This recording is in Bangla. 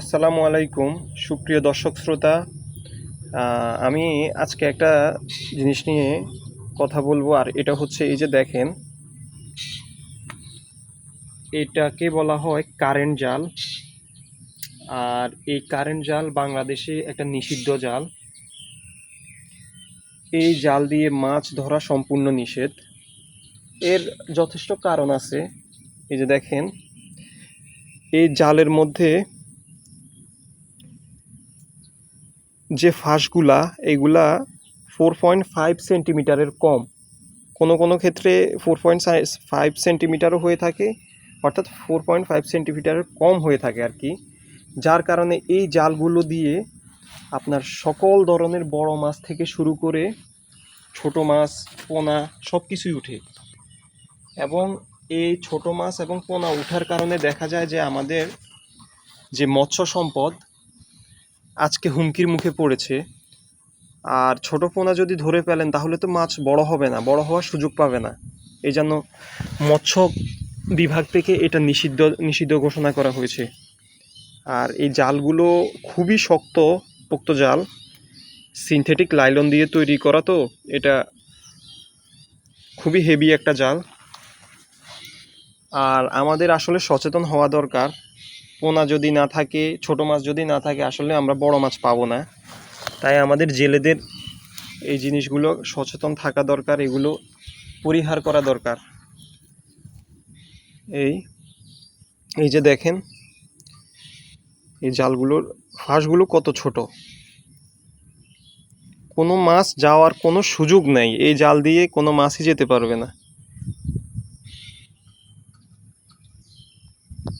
আসসালামু আলাইকুম, সুপ্রিয় দর্শক শ্রোতা। আমি আজকে একটা জিনিস নিয়ে কথা বলব, আর এটা হচ্ছে এই যে দেখেন, এটাকে বলা হয় কারেন্ট জাল। আর এই কারেন্ট জাল বাংলাদেশে একটা নিষিদ্ধ জাল। এই জাল দিয়ে মাছ ধরা সম্পূর্ণ নিষেধ। এর যথেষ্ট কারণ আছে। এই যে দেখেন, এই জালের মধ্যে যে ফাঁসগুলা, এগুলা ফোর পয়েন্ট ফাইভ সেন্টিমিটারের কম। কোনো কোনো ক্ষেত্রে ফোর পয়েন্ট ফাইভ সেন্টিমিটারও হয়ে থাকে, অর্থাৎ ফোর পয়েন্ট ফাইভ সেন্টিমিটারের কম হয়ে থাকে আর কি। যার কারণে এই জালগুলো দিয়ে আপনার সকল ধরনের বড় মাছ থেকে শুরু করে ছোট মাছ, পোনা সব কিছুই উঠে। এবং এই ছোট মাছ এবং পোনা উঠার কারণে দেখা যায় যে আমাদের যে মৎস্য সম্পদ আজকে হুমকির মুখে পড়েছে। আর ছোট পোনা যদি ধরে ফেলেন, তাহলে তো মাছ বড় হবে না, বড় হওয়ার সুযোগ পাবে না। এই জন্য মৎস্য বিভাগ থেকে এটা নিষিদ্ধ নিষিদ্ধ ঘোষণা করা হয়েছে। আর এই জালগুলো খুবই শক্ত, পোক্ত জাল। সিনথেটিক লাইলন দিয়ে তৈরি করা তো, এটা খুবই হেভি একটা জাল। আর আমাদের আসলে সচেতন হওয়া দরকার। পোনা যদি না থাকে, ছোট মাছ যদি না থাকে, আসলে আমরা বড় মাছ পাবো না। তাই আমাদের জেলেদের এই জিনিসগুলো সচেতন থাকা দরকার, এগুলো পরিহার করা দরকার। এই এই যে দেখেন, এই জালগুলোর ফাঁসগুলো কত ছোট। কোনো মাছ যাওয়ার কোনো সুযোগ নেই, এই জাল দিয়ে কোনো মাছই যেতে পারবে না।